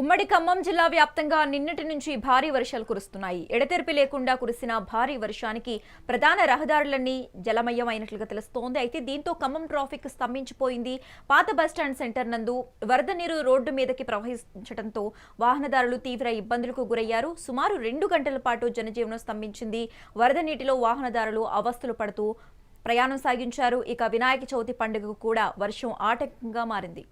ఉమ్మడి ఖమ్మం జిల్లా వ్యాప్తంగా నిన్నటి నుంచి భారీ వర్షాలు కురుస్తున్నాయి. ఎడతెరిపి లేకుండా కురిసిన భారీ వర్షానికి ప్రధాన రహదారులన్నీ జలమయమైనట్లుగా తెలుస్తోంది. అయితే దీంతో ఖమ్మం ట్రాఫిక్ స్తంభించిపోయింది. పాత బస్టాండ్ సెంటర్ నందు వరద నీరు రోడ్డు మీదకి ప్రవహించడంతో వాహనదారులు తీవ్ర ఇబ్బందులకు గురయ్యారు. సుమారు రెండు గంటల పాటు జనజీవనం స్తంభించింది. వరద నీటిలో వాహనదారులు అవస్థలు పడుతూ ప్రయాణం సాగించారు. ఇక వినాయక చవితి పండుగకు కూడా వర్షం ఆటంకంగా మారింది.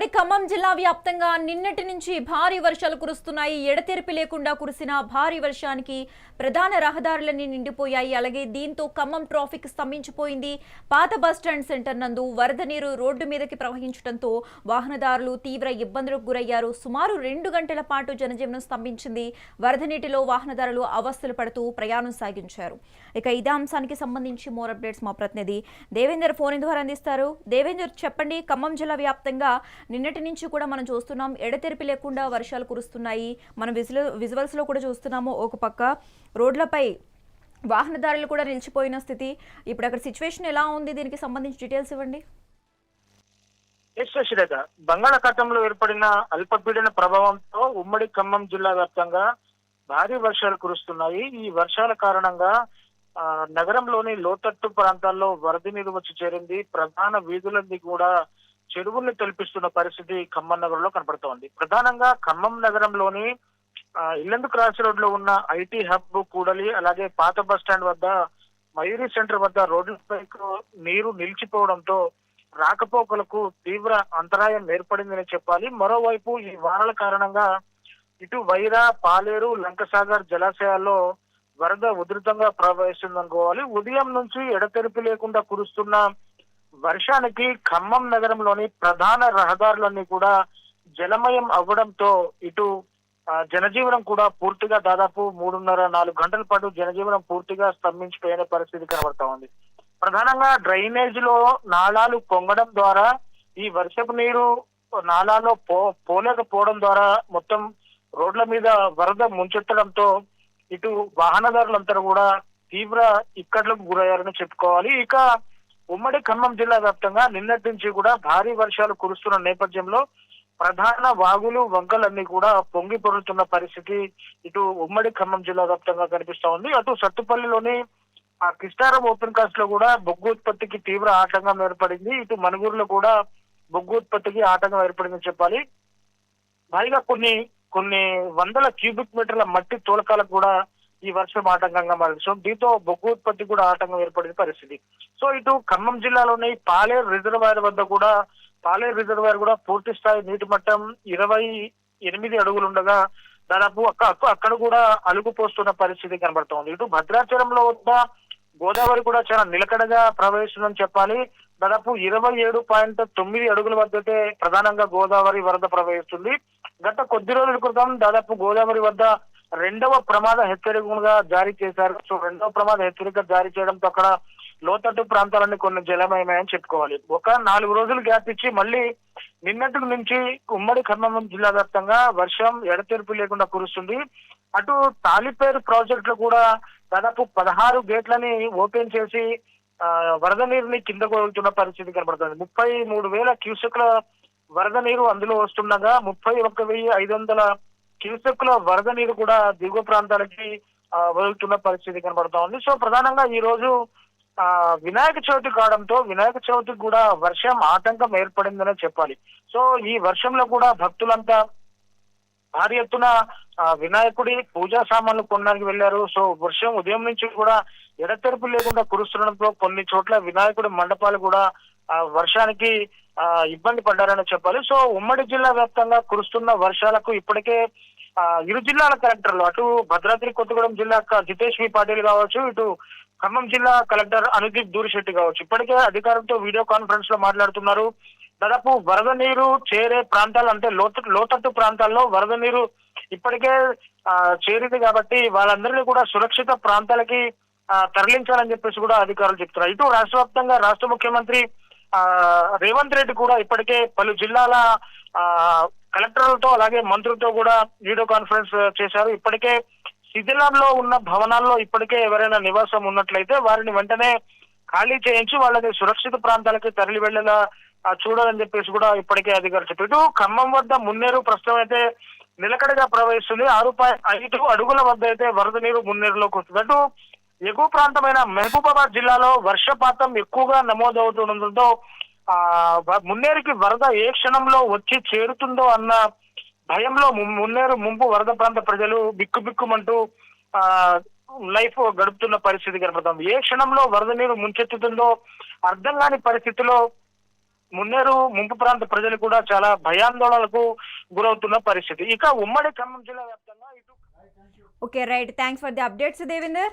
ఉమ్మడి ఖమ్మం జిల్లా వ్యాప్తంగా నిన్నటి నుంచి భారీ వర్షాలు కురుస్తున్నాయి. ఎడతెరిపి లేకుండా కురిసిన భారీ వర్షానికి ప్రధాన రహదారులన్నీ నిండిపోయాయి. అలాగే దీంతో ఖమ్మం ట్రాఫిక్ స్తంభించిపోయింది. పాత బస్టాండ్ సెంటర్ నందు వరద నీరు రోడ్డు మీదకి ప్రవహించడంతో వాహనదారులు తీవ్ర ఇబ్బందులకు గురయ్యారు. సుమారు రెండు గంటల పాటు జనజీవనం స్తంభించింది. వరద నీటిలో వాహనదారులు అవస్థలు పడుతూ ప్రయాణం సాగించారు. ఇక ఇదే అంశానికి సంబంధించి మోర్ అప్డేట్స్ మా ప్రతినిధి దేవేందర్ ఫోన్ ద్వారా అందిస్తారు. దేవేందర్ చెప్పండి. ఖమ్మం జిల్లా వ్యాప్తంగా నిన్నటి నుంచి కూడా మనం చూస్తున్నాం ఎడతెరిపి లేకుండా వర్షాలు కురుస్తున్నాయి. మనం విజువల్ విజువల్స్లో కూడా చూస్తున్నాము ఒక పక్క రోడ్లపై వాహనదారులు కూడా నిలిచిపోయిన స్థితి. ఇప్పుడు అక్కడ సిచ్యువేషన్ ఎలా ఉంది? దీనికి సంబంధించి డీటెయిల్స్ ఇవ్వండి. బంగాళాఖాతంలో ఏర్పడిన అల్పపీడన ప్రభావంతో ఉమ్మడి ఖమ్మం జిల్లా వ్యాప్తంగా భారీ వర్షాలు కురుస్తున్నాయి. ఈ వర్షాల కారణంగా ఆ, నగరంలోని లోతట్టు ప్రాంతాల్లో వరద నీరు వచ్చి చేరింది. ప్రధాన వీధులన్నీ కూడా చెరువుల్ని తెలిపిస్తున్న పరిస్థితి ఖమ్మం నగరంలో కనపడుతోంది. ప్రధానంగా ఖమ్మం నగరంలోని ఇల్లందు క్రాస్ రోడ్లో ఉన్న ఐటీ హబ్ కూడలి అలాగే పాత బస్ స్టాండ్ వద్ద మయూరి సెంటర్ వద్ద రోడ్లపై నీరు నిలిచిపోవడంతో రాకపోకలకు తీవ్ర అంతరాయం ఏర్పడిందని చెప్పాలి. మరోవైపు ఈ వానల కారణంగా ఇటు వైరా పాలేరు లంకసాగర్ జలాశయాల్లో వరద ఉధృతంగా ప్రవహిస్తుందనుకోవాలి. ఉదయం నుంచి ఎడతెరిపి లేకుండా కురుస్తున్న వర్షానికి ఖమ్మం నగరంలోని ప్రధాన రహదారులన్నీ కూడా జలమయం అవ్వడంతో ఇటు జనజీవనం కూడా పూర్తిగా దాదాపు మూడున్నర నాలుగు గంటల పాటు జనజీవనం పూర్తిగా స్తంభించిపోయిన పరిస్థితి కనబడతా ఉంది. ప్రధానంగా డ్రైనేజ్లో నాళాలు పొంగడం ద్వారా ఈ వర్షపు నీరు నాలాలో పో పోలేకపోవడం ద్వారా మొత్తం రోడ్ల మీద వరద ముంచెత్తడంతో ఇటు వాహనదారులంతా కూడా తీవ్ర ఇక్కట్లకు గురయ్యారని చెప్పుకోవాలి. ఇక ఉమ్మడి ఖమ్మం జిల్లా వ్యాప్తంగా నిన్నటి నుంచి కూడా భారీ వర్షాలు కురుస్తున్న నేపథ్యంలో ప్రధాన వాగులు వంకలన్నీ కూడా పొంగి పొరుతున్న పరిస్థితి ఇటు ఉమ్మడి ఖమ్మం జిల్లా వ్యాప్తంగా కనిపిస్తా ఉంది. అటు సత్తుపల్లిలోని ఆ కిస్టారం ఓపెన్ కాస్ట్లో కూడా బొగ్గు ఉత్పత్తికి తీవ్ర ఆటంకం ఏర్పడింది. ఇటు మనుగురులో కూడా బొగ్గు ఉత్పత్తికి ఆటంకం ఏర్పడిందని చెప్పాలి. పైగా కొన్ని కొన్ని వందల క్యూబిక్ మీటర్ల మట్టి తోలకాలకు కూడా ఈ వర్షం ఆటంకంగా మారింది దీంతో బొగ్గు ఉత్పత్తి కూడా ఆటంకం ఏర్పడిన పరిస్థితి. సో ఇటు ఖమ్మం జిల్లాలోని పాలేరు రిజర్వాయర్ వద్ద కూడా పాలేరు రిజర్వాయర్ కూడా పూర్తి స్థాయి నీటి మట్టం ఇరవై ఎనిమిది అడుగులు ఉండగా దాదాపు అక్కడ కూడా అలుగు పోస్తున్న పరిస్థితి కనబడుతోంది. ఇటు భద్రాచలంలో వద్ద గోదావరి కూడా చాలా నిలకడగా ప్రవహిస్తుందని చెప్పాలి. దాదాపు ఇరవై ఏడు పాయింట్ తొమ్మిది అడుగుల వద్దతే ప్రధానంగా గోదావరి వరద ప్రవహిస్తుంది. గత కొద్ది రోజుల క్రితం దాదాపు గోదావరి వద్ద రెండవ ప్రమాద హెచ్చరికగా జారీ చేశారు. సో రెండవ ప్రమాద హెచ్చరిక జారీ చేయడంతో అక్కడ లోతట్టు ప్రాంతాలన్నీ కొన్ని జలమయమని చెప్పుకోవాలి. ఒక నాలుగు రోజులు గ్యాప్ ఇచ్చి మళ్ళీ నిన్నటి నుంచి ఉమ్మడి ఖమ్మం జిల్లా వ్యాప్తంగా వర్షం ఎడతెరిపి లేకుండా కురుస్తుంది. అటు తాలిపేరు ప్రాజెక్టులు కూడా దాదాపు పదహారు గేట్లని ఓపెన్ చేసి వరద నీరుని కిందకు వెళ్తున్న పరిస్థితి కనబడుతుంది. ముప్పై మూడు వేల క్యూసెక్ల వరద నీరు అందులో వస్తుండగా ముప్పై ఒక్క వెయ్యి ఐదు వందల క్యూసెక్ల వరద నీరు కూడా దిగువ ప్రాంతాలకి వదులుతున్న పరిస్థితి కనబడుతా ఉంది. సో ప్రధానంగా ఈ రోజు ఆ వినాయక చవితి కావడంతో వినాయక చవితికి కూడా వర్షం ఆటంకం ఏర్పడిందనే చెప్పాలి. సో ఈ వర్షంలో కూడా భక్తులంతా భారీ ఎత్తున వినాయకుడి పూజా సామాన్లు కొనడానికి వెళ్ళారు సో వర్షం ఉదయం నుంచి కూడా ఎడతెరుపు లేకుండా కురుస్తుండడంతో కొన్ని చోట్ల వినాయకుడి మండపాలు కూడా వర్షానికి ఆ, ఇబ్బంది పడ్డారని చెప్పాలి. సో ఉమ్మడి జిల్లా వ్యాప్తంగా కురుస్తున్న వర్షాలకు ఇప్పటికే ఆ, ఇరు జిల్లాల కలెక్టర్లు అటు భద్రాద్రి కొత్తగూడెం జిల్లా జితేష్ వి పాటిల్ కావచ్చు ఇటు ఖమ్మం జిల్లా కలెక్టర్ అనుదీప్ దూరిశెట్టి కావచ్చు. ఇప్పటికే అధికారులతో వీడియో కాన్ఫరెన్స్లో మాట్లాడుతున్నారు. దాదాపు వరద నీరు చేరే ప్రాంతాలు అంటే లోత లోతట్టు ప్రాంతాల్లో వరద నీరు ఇప్పటికే ఆ, చేరింది కాబట్టి వాళ్ళందరినీ కూడా సురక్షిత ప్రాంతాలకి ఆ, తరలించాలని చెప్పేసి కూడా అధికారులు చెప్తున్నారు. ఇటు రాష్ట్ర వ్యాప్తంగా రాష్ట్ర ముఖ్యమంత్రి రేవంత్ రెడ్డి కూడా ఇప్పటికే పలు జిల్లాల కలెక్టర్లతో అలాగే మంత్రులతో కూడా వీడియో కాన్ఫరెన్స్ చేశారు. ఇప్పటికే శిథిలంలో ఉన్న భవనాల్లో ఇప్పటికే ఎవరైనా నివాసం ఉన్నట్లయితే వారిని వెంటనే ఖాళీ చేయించి వాళ్ళని సురక్షిత ప్రాంతాలకి తరలి వెళ్ళేలా చూడాలని చెప్పేసి కూడా ఇప్పటికే అధికారులు చెప్పారు. ఇటు ఖమ్మం వద్ద మున్నేరు ప్రస్తుతం అయితే నిలకడగా ప్రవహిస్తుంది. ఆరు పాయింట్ ఐదు అడుగుల వద్ద అయితే వరద నీరు మున్నేరులోకి వస్తుంది. అటు ఎగువ ప్రాంతమైన మహబూబాబాద్ జిల్లాలో వర్షపాతం ఎక్కువగా నమోదవుతుండటంతో ఆ మున్నేరుకి వరద ఏ క్షణంలో వచ్చి చేరుతుందో అన్న భయంలో మున్నేరు ముంపు వరద ప్రాంత ప్రజలు బిక్కుబిక్కుమంటూ ఆ లైఫ్ గడుపుతున్న పరిస్థితి కనపడుతుంది. ఏ క్షణంలో వరద నీరు ముంచెత్తుతుందో అర్థం కాని పరిస్థితిలో మున్నేరు ముంపు ప్రాంత ప్రజలు కూడా చాలా భయాందోళనలకు గురవుతున్న పరిస్థితి. ఇక ఉమ్మడి ఖమ్మం జిల్లా వ్యాప్తంగా ఇటు okay right thanks for the updates Devender